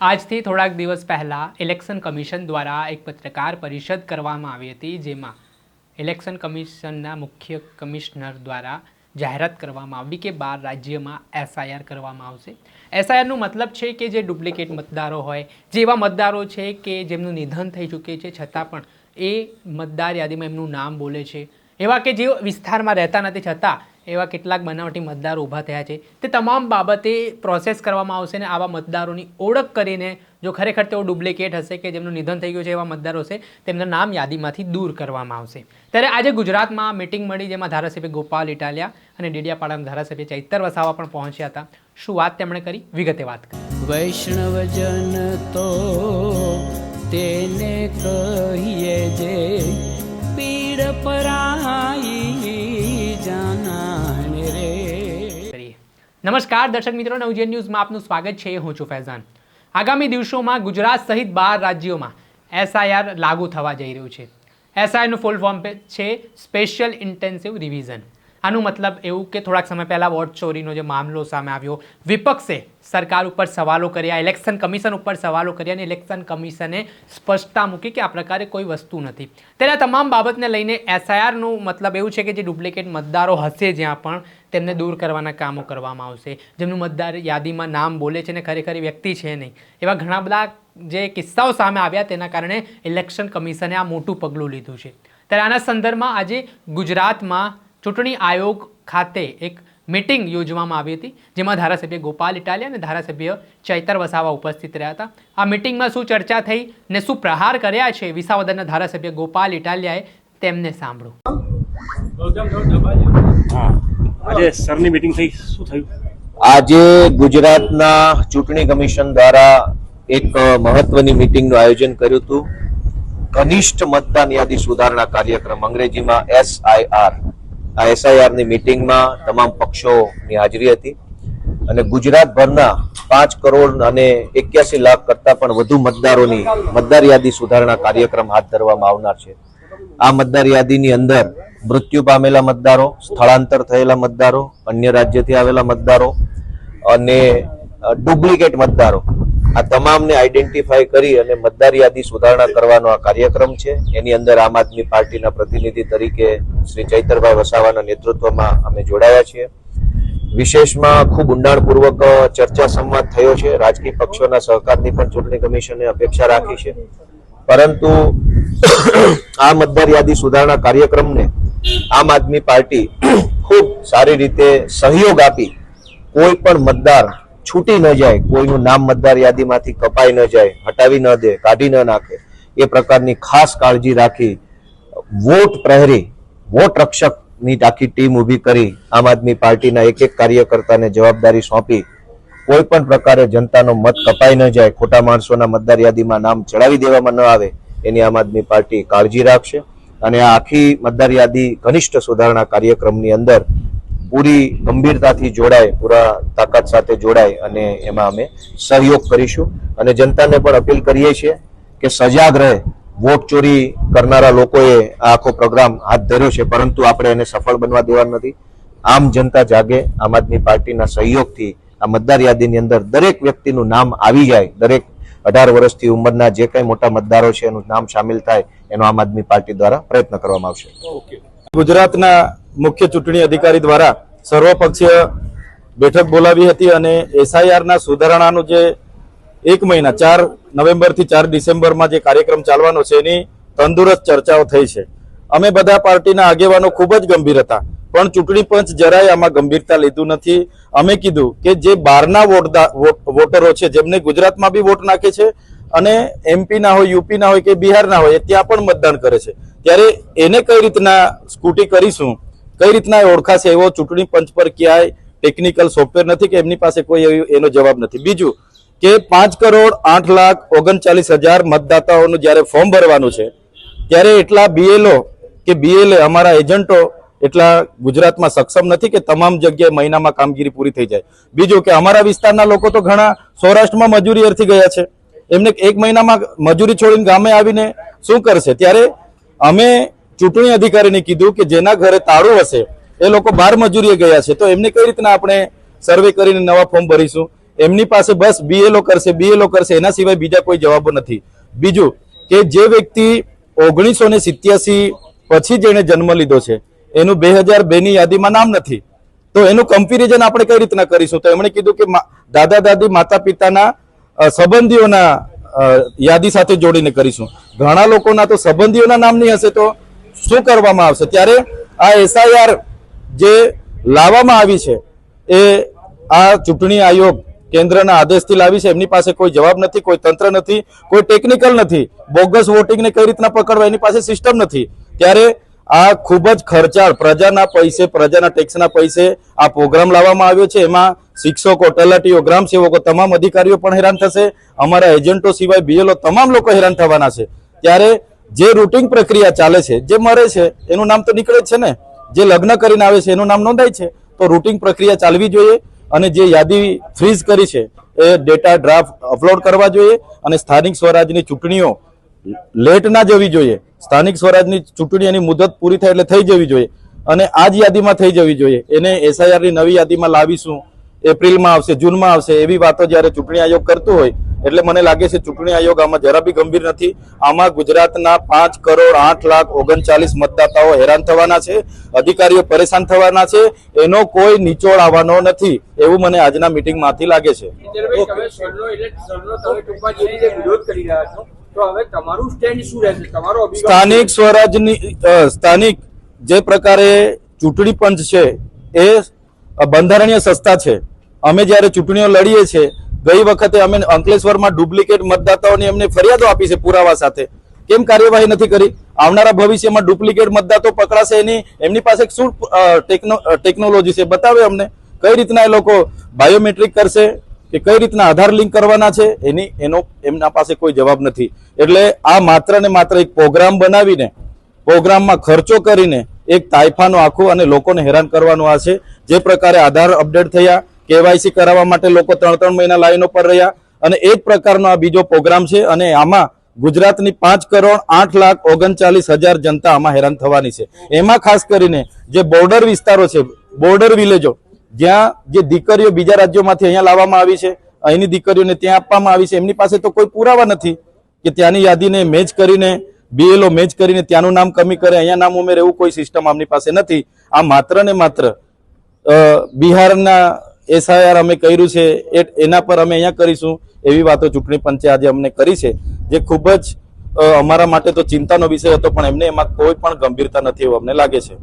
આજથી થોડાક દિવસ પહેલાં ઇલેક્શન કમિશન દ્વારા એક પત્રકાર પરિષદ કરવામાં આવી હતી, જેમાં ઇલેક્શન કમિશનના મુખ્ય કમિશનર દ્વારા જાહેરાત કરવામાં આવી કે બાર રાજ્યમાં એસઆઈઆર કરવામાં આવશે. એસઆઈઆરનું મતલબ છે કે જે ડુપ્લિકેટ મતદારો હોય, જે એવા મતદારો છે કે જેમનું નિધન થઈ ચૂકે છે, છતાં પણ એ મતદાર યાદીમાં એમનું નામ બોલે છે. એવા કે જે વિસ્તારમાં રહેતા નથી, છતાં એવા કેટલાક બનાવટી મતદારો ઊભા થયા છે. તે તમામ બાબતે પ્રોસેસ કરવામાં આવશે ને આવા મતદારોની ઓળખ કરીને જો ખરેખર તેઓ ડુપ્લિકેટ હશે કે જેમનું નિધન થઈ ગયું છે એવા મતદારો હશે તેમના નામ યાદીમાંથી દૂર કરવામાં આવશે. ત્યારે આજે ગુજરાતમાં મિટિંગ મળી જેમાં ધારાસભ્ય ગોપાલ ઇટાલિયા અને ડેડિયાપાડાના ધારાસભ્ય ચૈતર વસાવા પણ પહોંચ્યા હતા. શું વાત તેમણે કરી? વિગતે વાત કરી. વૈષ્ણવજન તો તેને કહીએ જે પીડ પરાઈ નમસ્કાર, દર્શક મિત્રો, નવજીવન ન્યૂઝમાં આપનું સ્વાગત છે. હું છું ફૈઝાન. આગામી દિવસોમાં ગુજરાત સહિત બાર રાજ્યોમાં એસઆઈઆર લાગુ થવા જઈ રહ્યું છે. એસઆઈઆરનું ફૂલ ફોર્મ છે સ્પેશિયલ ઇન્ટેન્સિવ રિવિઝન આનું મતલબ એવું કે થોડાક સમય પહેલાં વોટ ચોરીનો જે મામલો સામે આવ્યો, વિપક્ષે સરકાર ઉપર સવાલો કર્યા, ઇલેક્શન કમિશન ઉપર સવાલો કર્યા અને ઇલેક્શન કમિશને સ્પષ્ટતા મૂકી કે આ પ્રકારે કોઈ વસ્તુ નથી. તેના તમામ બાબતને લઈને એસઆઈઆરનું મતલબ એવું છે કે જે ડુપ્લિકેટ મતદારો હશે જ્યાં પણ તેમને દૂર કરવાના કામો કરવામાં આવશે. જેમનું મતદાર યાદીમાં નામ બોલે છે ને ખરેખર વ્યક્તિ છે નહીં. એવા ઘણા બધા જે કિસ્સાઓ સામે આવ્યા તેના કારણે ઇલેક્શન કમિશને આ મોટું પગલું લીધું છે. ત્યારે આના સંદર્ભમાં આજે ગુજરાતમાં ચૂંટણી આયોગ ખાતે એક મિટિંગ યોજવામાં આવી હતી. જેમાં ધારાસભ્ય ગોપાલ ઇટાલિયા અને ધારાસભ્ય ચૈતર વસાવા ઉપસ્થિત રહ્યા હતા. આ મિટિંગમાં શું ચર્ચા થઈ ને શું પ્રહાર કર્યા છે વિસાવદરના ધારાસભ્ય ગોપાલ ઇટાલિયાએ તેમને સાંભળો. આજે સરની મીટિંગ થઈ. શું થયું? આજે ગુજરાતના ચૂંટણી કમિશન દ્વારા એક મહત્વની મીટિંગનું આયોજન કર્યું હતું. કનિષ્ઠ મતદાન યાદી સુધારણા કાર્યક્રમ અંગ્રેજીમાં એસઆઈઆર આ એસઆઈઆરની મીટિંગમાં તમામ પક્ષોની હાજરી હતી. અને ગુજરાતભરના પાંચ કરોડ અને એક્યાસી લાખ કરતાં પણ વધુ મતદારોની મતદાર યાદી સુધારણા કાર્યક્રમ હાથ ધરવામાં આવનાર છે. આ મતદાર યાદીની અંદર મૃત્યુ પામેલા મતદારો, સ્થળાંતર થયેલા મતદારો, અન્ય રાજ્યથી આવેલા મતદારો અને ડુપ્લિકેટ મતદારો. આ તમામને આઈડેન્ટિફાઈ કરી અને મતદાર યાદી સુધારણા કરવાનો આ કાર્યક્રમ છે. એની અંદર આમ આદમી પાર્ટીના પ્રતિનિધિ તરીકે શ્રી ચૈતરભાઈ વસાવાના નેતૃત્વમાં અમે જોડાયા છીએ. વિશેષમાં ખૂબ ઊંડાણપૂર્વક ચર્ચા સંવાદ થયો છે. રાજકીય પક્ષોના સહકારની પણ ચૂંટણી કમિશને અપેક્ષા રાખી છે. પરંતુ આ મતદાર યાદી સુધારણા કાર્યક્રમને આમ આદમી પાર્ટી ખૂબ સારી રીતે સહયોગ આપી કોઈ પણ મતદાર છૂટી ન જાય, કોઈનું નામ મતદાર યાદીમાંથી કપાઈ ન જાય, હટાવી ન દે, કાઢી ન નાખે, એ પ્રકારની ખાસ કાળજી રાખી વોટ પ્રહરી વોટ રક્ષકની આખી ટીમ ઊભી કરી આમ આદમી પાર્ટીના એક એક કાર્યકર્તાને જવાબદારી સોંપી. કોઈ પણ પ્રકારે જનતાનો મત કપાઈ ન જાય, ખોટા માણસોના મતદાર યાદીમાં નામ ચડાવી દેવામાં ન આવે એની આમ આદમી પાર્ટી કાળજી રાખશે. અને આ આખી મતદાર યાદી ઘનિષ્ઠ સુધારણા કાર્યક્રમની અંદર પૂરી ગંભીરતાથી જોડાય, પૂરા તાકાત સાથે જોડાય અને એમાં અમે સહયોગ કરીશું. અને જનતાને પણ અપીલ કરીએ છીએ કે સજાગ રહે. વોટ ચોરી કરનારા લોકોએ આ આખો પ્રોગ્રામ હાથ ધર્યો છે, પરંતુ આપણે એને સફળ બનવા દેવા નથી. આમ જનતા જાગે, આમ આદમી પાર્ટીના સહયોગથી આ મતદાર યાદીની અંદર દરેક વ્યક્તિનું નામ આવી જાય, દરેક અઢાર વર્ષથી ઉંમરના જે કઈ મોટા મતદારો છે એનું નામ સામેલ થાય એનો આમ આદમી પાર્ટી દ્વારા પ્રયત્ન કરવામાં આવશે. ગુજરાતના મુખ્ય ચૂંટણી અધિકારી દ્વારા સર્વપક્ષીય બેઠક બોલાવી હતી અને એસઆઈઆરના સુધારણાનું જે એક મહિના, ચાર નવેમ્બરથી ચાર ડિસેમ્બરમાં જે કાર્યક્રમ ચાલવાનો છે એની તંદુરસ્ત ચર્ચાઓ થઈ છે. અમે બધા પાર્ટીના આગેવાનો ખૂબ જ ગંભીર હતા. પણ ચૂંટણી પંચ જરાય આમાં ગંભીરતા લીધું નથી. અમે કીધું કે જે બહારના વોટરો છે, જેમને ગુજરાતમાં બી વોટ નાખે છે અને એમપી ના હોય યુપી ના હોય કે બિહાર ના હોય ત્યાં પણ મતદાન કરે છે. ત્યારે એને કઈ રીતના સ્કૂટી કરીશું? કઈ રીતના ઓળખાશે એવો ચૂંટણી પંચ પર ક્યાંય ટેકનિકલ સોફ્ટવેર નથી કે એમની પાસે કોઈ એનો જવાબ નથી. બીજું કે પાંચ કરોડ આઠ લાખ ઓગણચાલીસ હજાર મતદાતાઓનું જ્યારે ફોર્મ ભરવાનું છે, ત્યારે એટલા બીએલઓ કે બીએલએ અમારા એજન્ટો એટલા ગુજરાતમાં સક્ષમ નથી કે તમામ જગ્યાએ મહિનામાં કામગીરી પૂરી થઈ જાય. બીજું કે અમારા વિસ્તારના લોકો તો ઘણા સૌરાષ્ટ્રમાં મજૂરી અર્થી ગયા છે. એમને એક મહિનામાં મજૂરી છોડીને ગામે આવીને શું કરશે? ત્યારે અમે ચૂંટણી અધિકારીને કીધું કે જેના ઘરે તાળું હશે, એ લોકો બાર મજૂરીએ ગયા છે. તો એમને કઈ રીતના આપણે સર્વે કરીને નવા ફોર્મ ભરીશું? એમની પાસે બસ બીએલઓ કરશે બીએલઓ કરશે, એના સિવાય બીજા કોઈ જવાબો નથી. બીજું કે જે વ્યક્તિ ઓગણીસો ને સિત્યાસી પછી જેણે જન્મ લીધો છે એનું બે હજાર બે ની યાદીમાં નામ નથી. તો એનું કમ્પેરિઝન આપણે કઈ રીતના કરીશું? તો એમણે કીધું કે દાદા દાદી, માતા પિતાના સંબંધીઓના યાદી સાથે જોડીને કરીશું. ઘણા લોકોના તો સંબંધીઓના નામ નહીં હશે તો શું કરવામાં આવશે? ત્યારે આ એસઆઈઆર જે લાવવામાં આવી છે, એ આ ચૂંટણી આયોગ કેન્દ્રના આદેશથી લાવી છે. એમની પાસે કોઈ જવાબ નથી, કોઈ તંત્ર નથી, કોઈ ટેકનિકલ નથી. બોગસ વોટિંગને કઈ રીતના પકડવા? એની પાસે સિસ્ટમ નથી. ત્યારે આ ખૂબ જ ખર્ચાળ, પ્રજાના પૈસે, પ્રજાના ટેક્સના પૈસે આ પ્રોગ્રામ લાવવામાં આવ્યો છે. એમાં શિક્ષકો, તલાટીઓ ગ્રામ સેવકો તમામ અધિકારીઓ પણ હેરાન થશે. અમારા એજન્ટો સિવાય બીએલઓ તમામ લોકો હેરાન થવાના છે. ત્યારે જે રૂટિંગ પ્રક્રિયા ચાલે છે, જે મરે છે, એનું નામ તો નીકળે જ છે ને? જે લગ્ન કરીને આવે છે, એનું નામ નોંધાય છે? તો રૂટિંગ પ્રક્રિયા ચાલવી જોઈએ અને જે યાદી ફ્રીઝ કરી છે, એ ડેટા ડ્રાફ્ટ અપલોડ કરવા જોઈએ અને સ્થાનિક સ્વરાજની ચૂંટણીઓ લેટ ના જવી જોઈએ. સ્થાનિક સ્વરાજની ચૂંટણીની મુદત પૂરી થાય એટલે થઈ જવી જોઈએ. અને આ જ યાદીમાં થઈ જવી જોઈએ. એને એસઆઈઆરની નવી યાદીમાં લાવીશું. એપ્રિલમાં આવશે, જૂનમાં આવશે એવી વાતો જ્યારે ચૂંટણી આયોગ કરતું હોય, એટલે મને લાગે છે ચૂંટણી આયોગ આમાં જરા બી ગંભીર નથી. આમાં ગુજરાતના પાંચ કરોડ આઠ લાખ ઓગણચાલીસ મતદાતાઓ હેરાન થવાના છે, અધિકારીઓ પરેશાન થવાના છે. એનો કોઈ નિચોડ આવવાનો નથી, એવું મને આજના મિટિંગમાંથી લાગે છે તો હવે તમારું સ્ટેન્ડ શું રહેશે? તમારો સ્થાનિક સ્વરાજની સ્થાનિક જે પ્રકારે ચૂંટણી પંચ છે એ બંધારણીય સંસ્થા છે. અમે જ્યારે ચૂંટણીઓ લડીએ છીએ ગઈ વખતે અમે અંકલેશ્વરમાં ડુપ્લિકેટ મતદાતાઓની એમને ફરિયાદો આપી છે પુરાવા સાથે. કેમ કાર્યવાહી નથી કરી? આવનારા ભવિષ્યમાં ડુપ્લિકેટ મતદાતો પકડાશે એની એમની પાસે શું ટેકનો- ટેકનોલોજી છે? બતાવે અમને. કઈ રીતના એ લોકો બાયોમેટ્રિક કરશે? કે કઈ રીતના આધાર લિંક કરવાના છે, એની, એનો, એમના પાસે કોઈ જવાબ નથી. એટલે આ માત્ર ને માત્ર એક પ્રોગ્રામ બનાવીને, પ્રોગ્રામમાં ખર્ચો કરીને એક તાઇફાનું આખું અને લોકોને હેરાન કરવાનું આ છે. જે પ્રકારે આધાર અપડેટ થયા, કેવાયસી કરાવવા માટે લોકો ત્રણ ત્રણ મહિના લાઈનો પર રહ્યા. અને એ જ પ્રકારનો આ બીજો પ્રોગ્રામ છે અને આમાં ગુજરાતની પાંચ કરોડ આઠ લાખ ઓગણચાલીસ હજાર જનતા આમાં હેરાન થવાની છે. એમાં ખાસ કરીને જે બોર્ડર વિસ્તારો છે, બોર્ડર વિલેજો જ્યાં જે દીકરીઓ બીજા રાજ્યોમાંથી અહીંયા લાવવામાં આવી છે, અહીંની દીકરીઓને ત્યાં આપવામાં આવી છે, એમની પાસે તો કોઈ પુરાવા નથી કે ત્યાંની યાદીને મેચ કરીને બીએલઓ મેચ કરીને ત્યાંનું નામ કમી કરે, અહીંયા નામ ઉમેરે એવું કોઈ સિસ્ટમ આમની પાસે નથી. આ માત્ર ને માત્ર બિહારના એસઆઈઆર અમે કર્યું છે એના પર અમે અહીંયા કરીશું એવી વાતો ચૂંટણી પંચે આજે અમને કરી છે, જે ખૂબ જ અમારા માટે તો ચિંતાનો વિષય હતો, પણ એમને એમાં કોઈ પણ ગંભીરતા નથી એવું અમને લાગે છે.